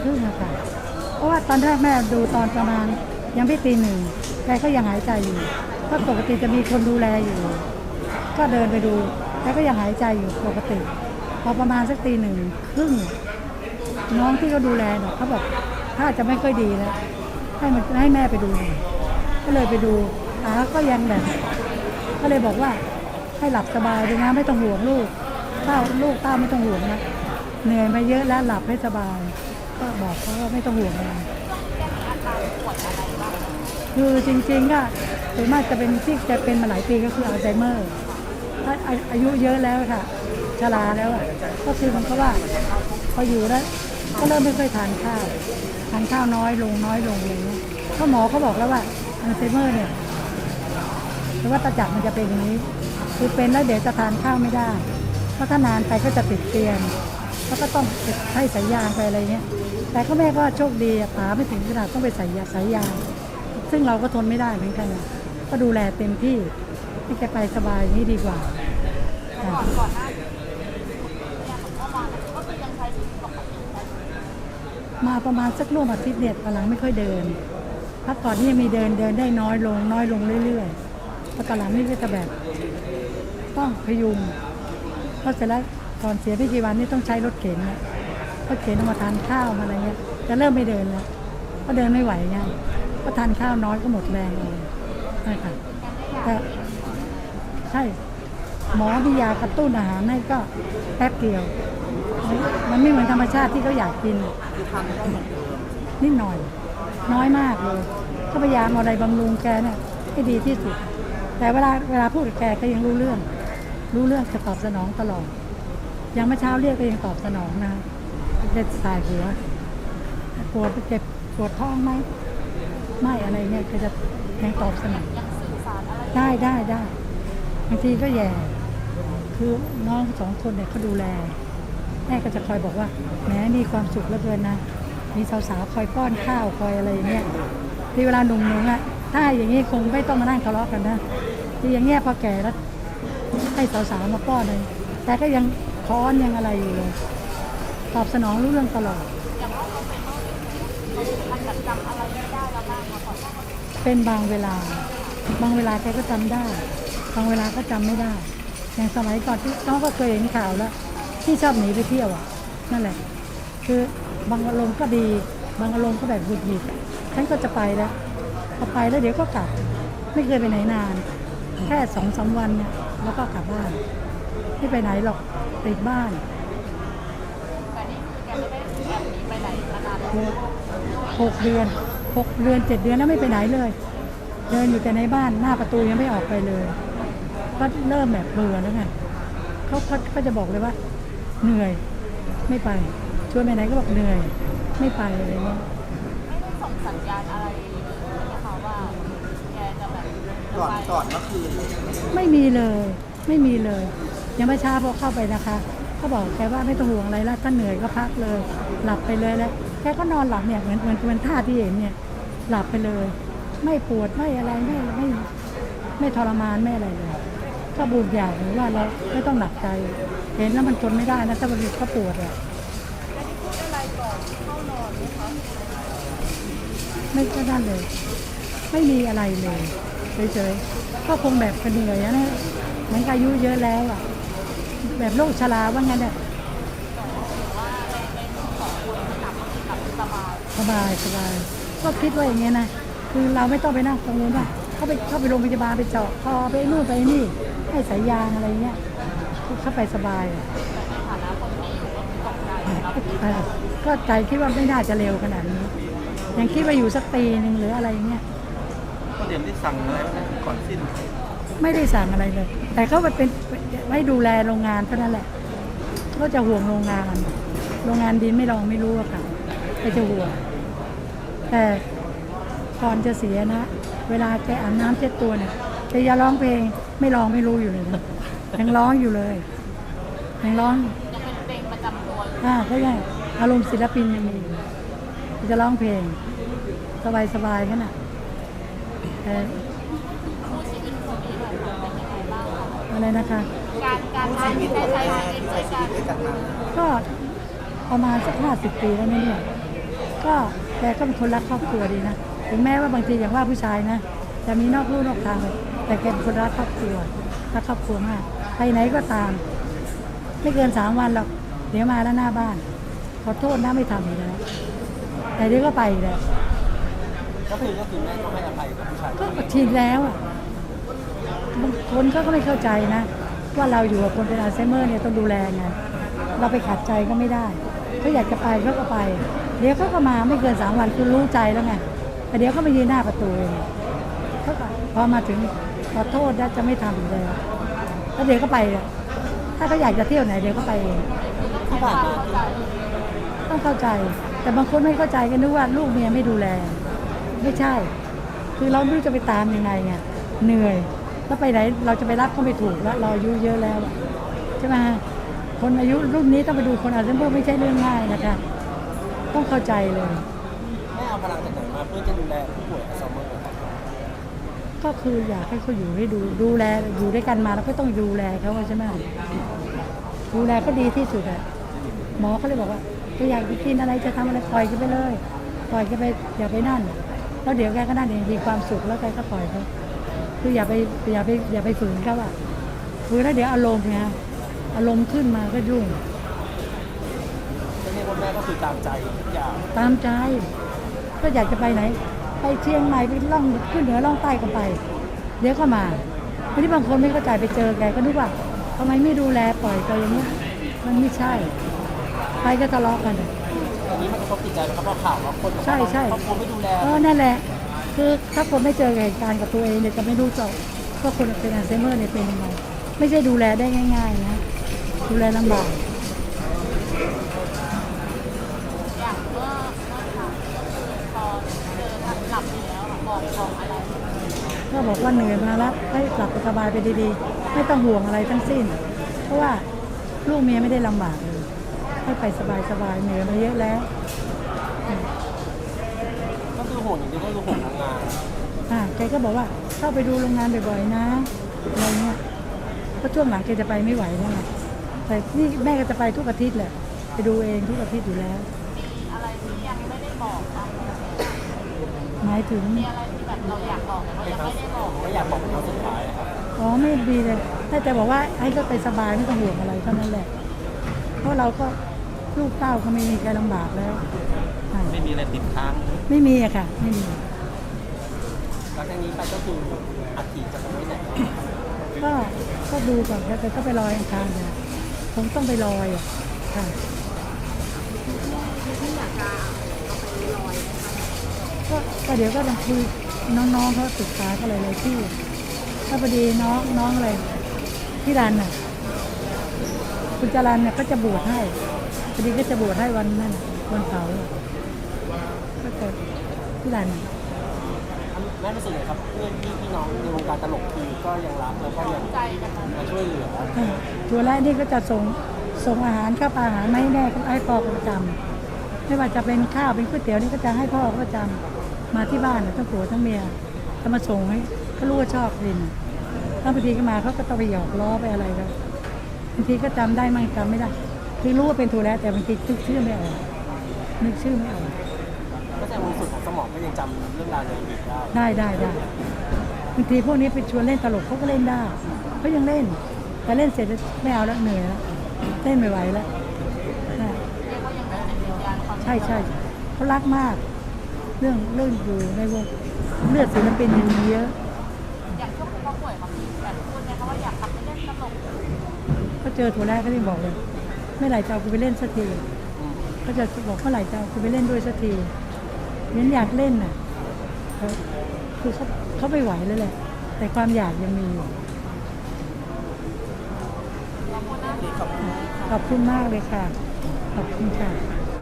ครึ่งอะค่ะเพราะว่าตอนแรกแม่ดูตอนประมาณยังไม่ตีหนึ่งแกก็ยังหายใจอยู่เพราะปกติจะมีคนดูแลอยู่ ก็เดินไปดูแกก็ยังหายใจอยู่ปกติ พอประมาณสักตีหนึ่งครึ่งน้องที่เขาดูแลเนี่ยเขาบอกถ้าจะไม่ค่อยดีแล้วให้มันให้แม่ไปดูหน่อยก็เลยไปดูอาก็ยังแบบ ก็เลยบอกว่าให้หลับสบายเลยนะไม่ต้องห่วงลูกต้าลูกต้าไม่ต้องห่วงนะเหนื่อยมาเยอะแล้วหลับให้สบาย ก็บอกเขาว่าไม่ต้องห่วงอะไรคือจริงๆก็ส่วนมากจะเป็นที่จะเป็นมาหลายปีก็คืออัลไซเมอร์ถ้าอายุเยอะแล้วค่ะชราแล้วอะก็คือมันก็ว่าพออยู่แล้วก็เริ่มไม่ค่อยทานข้าวทานข้าวน้อยลงน้อยลงอะไรเงี้ยก็หมอเขาบอกแล้วว่าอัลไซเมอร์เนี่ยหรือว่าตาจักมันจะเป็นอย่างนี้ คือเป็นแล้วเดี๋ยวจะทานข้าวไม่ได้เพราะถ้านานไปก็จะติดเตียงแล้วก็ต้องให้สายยางไปอะไรเงี้ย แต่ก็แม่ก็โชคดีอะขาไม่ถึงขนาดต้องไปใส่ยาสายยางซึ่งเราก็ทนไม่ได้เหมือนกันอะก็ดูแลเต็มที่ให้แกไปสบายอย่างนี้ดีกว่าค่ะก่อนหน้านี้เนี่ยเมื่อวานก็คือยังใช้ชีวิตปกติใช้ชีวิตมาประมาณสักร่วมอาทิตย์เนี่ยกำลังไม่ค่อยเดินพักก่อนนี่ยังมีเดินเดินได้น้อยลง น้อยลงเรื่อยๆแล้วตอนหลังนี่ก็จะแบบ ต้องพยุงเพราะเสร็จแล้วก่อนเสียพี่จีวันนี่ต้องใช้รถเข็นเนี่ย รถเข็นเอามาทานข้าวมาอะไรเงี้ยจะเริ่มไม่เดินแล้วก็เดินไม่ไหวไงก็ทานข้าวน้อยก็หมดแรงเลยใช่ค่ะแต่ใช่หมอมียากระตุ้นอาหารให้ก็แป๊บเดียว มันไม่เหมือนธรรมชาติที่เขาอยากกินคือทานได้เหมือนเดิมนิดหน่อย น้อยมากเลยก็พยายามเอาอะไรบำรุงแกเนี่ยให้ดีที่สุด แต่เวลาเวลาพูดกับแกก็ยังรู้เรื่อง รู้เรื่องจะตอบสนองตลอดอย่างเมื่อเช้าเรียกก็ยังตอบสนองนะ จะสายหัวปวดเจ็บปวดท้องไหมไม่อะไรเนี่ยก็จะยังตอบสนองยังสื่อสารอะไรได้ได้ได้บางทีก็แย่ คือน้องสองคนเนี่ยเขาดูแล แม่ก็จะคอยบอกว่าแหมมีความสุขเหลือเกินนะมีสาวๆคอยป้อนข้าวคอยอะไรอย่างเงี้ยที่เวลาหนุ่มๆอะถ้าอย่างนี้คงไม่ต้องมานั่งทะเลาะกันนะที่อย่างเงี้ยพอแก่แล้วให้สาวๆมาป้อนเลยแต่ก็ยังค้อนยังอะไรอยู่เลย ตอบสนองรู้เรื่องตลอดเป็นบางเวลา บางเวลาแกก็จำได้ บางเวลาก็จำไม่ได้ อย่างสมัยก่อนที่น้องก็เคยเห็นข่าวแล้วที่ชอบหนีไปเที่ยวอะ นั่นแหละ คือบางอารมณ์ก็ดี บางอารมณ์ก็แบบหุดหงิดฉันก็จะไปแล้วพอไปแล้วเดี๋ยวก็กลับ ไม่เคยไปไหนนาน แค่สองสามวันเนี่ยแล้วก็กลับบ้าน ไม่ไปไหนหรอกติดบ้าน หกเดือนหกเดือนเจ็ดเดือนแล้วไม่ไปไหนเลย เดินอยู่แต่ในบ้านหน้าประตูยังไม่ออกไปเลย ก็เริ่มแบบเบื่อแล้วไงเขาเขาเขาจะบอกเลยว่า เหนื่อยไม่ไปชวนไปไหนก็บอกเหนื่อย ไม่ไปอะไรเงี้ยไม่ได้ส่งสัญญาณอะไรเลยนะคะว่าแกจะแบบจะก่อนไปก่อนเมื่อคืนไม่มีเลย ไม่มีเลย ยังไม่ช้าพอเข้าไปนะคะ เขาบอกแกว่าไม่ต้องห่วงอะไรแล้วถ้าเหนื่อยก็พักเลย หลับไปเลยแล้วแกก็นอนหลับเนี่ยเหมือนเหมือนเหมือนท่าที่เห็นเนี่ย หลับไปเลย ไม่ปวดไม่อะไรไม่ไม่ไม่ทรมานไม่อะไรเลย ก็บูดอย่างหรือว่าเราไม่ต้องหนักใจ เห็นแล้วมันทนไม่ได้นะถ้ามันก็ปวดอะไม่ก็นั่นเลย ไม่มีอะไรเลยเฉยๆก็คงแบบเหนื่อยนะเหมือนอายุเยอะแล้วอะ แบบโรคชราว่างั้นเนี่ยว่าในในมุมของคนที่หนักก็คือหลับสบายสบายสบายก็คิดว่าอย่างเงี้ยนะ คือเราไม่ต้องไปนั่งกังวลว่าเขาไปเข้าไปโรงพยาบาลไปเจาะคอไปนู่นไปนี่ ให้สายยางอะไรเงี้ยเข้าไปสบายอะแต่ในฐานะคนที่อยู่ก็ตกใจรับเออก็ใจคิดว่าไม่น่าจะเร็วขนาดนี้ ยังคิดว่าอยู่สักปีหนึ่งหรืออะไรเงี้ยก็เดี๋ยวได้สั่งอะไรไว้นะก่อนสิ้น ไม่ได้สั่งอะไรเลย แต่เขาเป็นไว้ดูแลโรงงานเท่านั้นแหละ ก็จะห่วงโรงงาน โรงงานดินไม่ลองไม่รู้อะค่ะก็จะห่วง แต่ก่อนจะเสียนะ เวลาแกอาบน้ำเช็ดตัวเนี่ยแกจะร้องเพลงไม่ร้องไม่รู้อยู่เลยนะยังร้องอยู่เลยยังร้องยังเป็นเพลงประจำตัวอยู่อ่าก็ยังอารมณ์ศิลปินยังมีอยู่จะร้องเพลง สบายสบายๆแค่น่ะแต่ คู่ชีวิตคนนี้หน่อยค่ะเป็นยังไงบ้างคะ อะไรนะคะ การการใช้ชีวิตได้ใช้ชีวิตด้วยกันด้วยกันมาก็ประมาณสักห้าสิบปีแล้วนะเนี่ยก็แกก็เป็นคนรักครอบครัวดีนะ ถึงแม้ว่าบางทีอย่างว่าผู้ชายนะจะมีนอกลู่นอกทางเลยแต่แกเป็นคนรักครอบครัวรักครอบครัวมากไปไหนก็ตาม ไม่เกินสามวันหรอกเดี๋ยวมาแล้วหน้าบ้าน ขอโทษนะไม่ทำอีกแล้วแต่เดี๋ยวก็ไปอีกแล้วก็คือก็คือแม่ก็ให้อภัยกับผู้ชายก็ชินแล้วอะ บางคนเขาก็ไม่เข้าใจนะ ว่าเราอยู่กับคนเป็นอัลไซเมอร์เนี่ยต้องดูแลไงเราไปขัดใจก็ไม่ได้เขาอยากจะไปเขาก็ไป เดี๋ยวเขาก็มาไม่เกินสามวันคือรู้ใจแล้วไงแต่เดี๋ยวเขามายืนหน้าประตูเองเขาก็พอมาถึงขอโทษนะจะไม่ทำอีกเลยแล้วเดี๋ยวก็ไปถ้าเขาอยากจะเที่ยวไหนเดี๋ยวก็ไปเองที่ผ่านมาเขาใจต้องเข้าใจ แต่บางคนไม่เข้าใจก็นึกว่าลูกเมียไม่ดูแล ไม่ใช่ คือเราไม่รู้จะไปตามยังไงไงเหนื่อย แล้วไปไหนเราจะไปรับก็ไม่ถูกแล้วเราอายุเยอะแล้วอะใช่ไหมฮะคนอายุรุ่นนี้ต้องไปดูคนอาจจะไม่ใช่เรื่องง่ายนะคะต้องเข้าใจเลยแม่เอาพลังจากไหนมาเพื่อจะดูแลผู้ป่วยอัลไซเมอร์ครับก็คืออยากให้เขาอยู่ให้ดูดูแลอยู่ด้วยกันมาแล้วก็ต้องดูแลเขาใช่ไหมดูแลก็ดีที่สุดอะหมอเขาเลยบอกว่าถ้าอยากจะกินอะไรจะทำอะไรปล่อยแกันไปเลย ปล่อยแกันไปอย่าไปนั่นแล้วเดี๋ยวแกก็นั่นเองมีความสุขแล้วแกก็ปล่อยเขา คืออย่าไปอย่าไปอย่าไปฝืนเขาอะฝืนแล้วเดี๋ยวอารมณ์ไงอารมณ์ขึ้นมาก็ยุ่งก็เรียกว่าแม่ก็คือตามใจทุกอย่างตามใจ ก็อยากจะไปไหน ไปเชียงใหม่ไปล่องขึ้นเหนือล่องใต้ก็ไป เดี๋ยวก็มาทีนี้บางคนไม่เข้าใจไปเจอแกก็นึกว่าทำไมไม่ดูแลปล่อยไปอย่างนี้ยมันไม่ใช่ ไปก็ทะเลาะกันตอนนี้มันกระทบจิตใจไหมครับเพราะข่าวว่าคนบอกว่าใช่ใช่ครอบครัวไม่ดูแลเออนั่นแหละ คือถ้าคนไม่เจอเหตุการณ์กับตัวเองเนี่ยจะไม่รู้หรอกว่าคนเป็นอัลไซเมอร์เนี่ยเป็นยังไงไม่ใช่ดูแลได้ง่าย ๆ นะ ดูแลลำบากอย่างเมื่อเมื่อครั้งก็คือพอเจอท่านหลับอยู่แล้วบอกบอกอะไรก็บอกว่าเหนื่อยมาแล้วให้กลับไปสบายไปดีๆ ไม่ต้องห่วงอะไรทั้งสิ้น เพราะว่าลูกเมียไม่ได้ลำบากเลยให้ไปสบายๆเหนื่อยมาเยอะแล้ว คือห่วงอย่างเดียวก็คือห่วงทำงานอ่าแกก็บอกว่าเข้าไปดูโรงงานบ่อยๆนะอะไรเงี้ยเพราะช่วงหลังแกจะไปไม่ไหวแล้วไงแต่นี่แม่ก็จะไปทุกอาทิตย์แหละไปดูเองทุกอาทิตย์อยู่แล้วอะไรที่ยังไม่ได้บอกครับหมายถึงมีอะไรที่แบบเราอยากบอกแต่ว่ายังไม่ได้บอกไม่อยากบอกเป็นครั้งสุดท้ายอะครับอ๋อไม่ดีเลยถ้าจะบอกว่าให้เขาไปสบายไม่ต้องห่วงอะไรเท่านั้นแหละเพราะเราก็ ลูกเต้าก็ไม่มีใครลำบากแล้วอ่าไม่มีอะไรติดค้างไม่มีอะค่ะ ไม่มี หลังจากนี้ไปก็คืออัฐิจะไปไว้ไหนครับก็ก็ดูก่อนค่ะแต่ก็ไปลอยอังคารเนี่ยผมต้องไปลอยอะค่ะก็ก็เดี๋ยวก็ต้องคุยน้องๆเขาศึกษากันหลายๆที่ถ้าพอดีน้องน้องอะไรพี่รันน่ะ คุณจรันเนี่ยก็จะบวชให้พ อดีก็จะบวชให้วันนั้นน่ะวันเสาร์อะก็จะพี่รันน่ะแม่รู้สึกไงครับเพื่อนพี่พี่น้องในวงการตลกคือก็ยังรักแล้วก็ยังใจกันนะมาช่วยเหลืออ่าตัวแรกนี่ก็จะส่งส่งอาหารข้าวปลาอาหารไม่แน่ให้พ่อประจำไม่ว่าจะเป็นข้าวเป็นก๋วยเตี๋ยวนี่ก็จะให้พ่อประจำมาที่บ้านน่ะทั้งผัวทั้งเมียจะมาส่งให้เขารู้ว่าชอบกินถ้าบางทีก็มาเขาก็ต้องไปหยอกล้อไปอะไรกันบางทีก็จำได้มั่งจำไม่ได้ คือรู้ว่าเป็นถั่วแล้วแต่บางทีนึกชื่อไม่ออกนึกชื่อไม่ออกก็แต่วงสุดของสมองก็ยังจำเรื่องราวในอดีตได้ได้ได้ได้บางทีพวกนี้ไปชวนเล่นตลกเขาก็เล่นได้เขายังเล่น แต่เล่นเสร็จแล้วไม่เอาแล้วเหนื่อยแล้วเล่นไม่ไหวแล้วนะเรียกว่ายังเป็นจิตวิญญาณความใช่ใช่เขารักมาก เรื่องเรื่องอยู่ในวงเลือดศิลปินยังมีเยอะอย่างช่วงที่เขาป่วยมามีแบบพูดไหมคะว่าอยากกลับไปเล่นตลกก็เจอถั่วแรกก็ที่บอกเลย เมื่อไหร่จะเอากูไปเล่นสักทีอืมเขาจะบอกเมื่อไหร่จะเอากูไปเล่นด้วยสักทีเน้นอยากเล่นน่ะเขาคือเขาเขาไม่ไหวแล้วแหละ แต่ความอยากยังมีอยู่ขอบคุณนะคะขอบคุณมากเลยค่ะ ขอบคุณค่ะ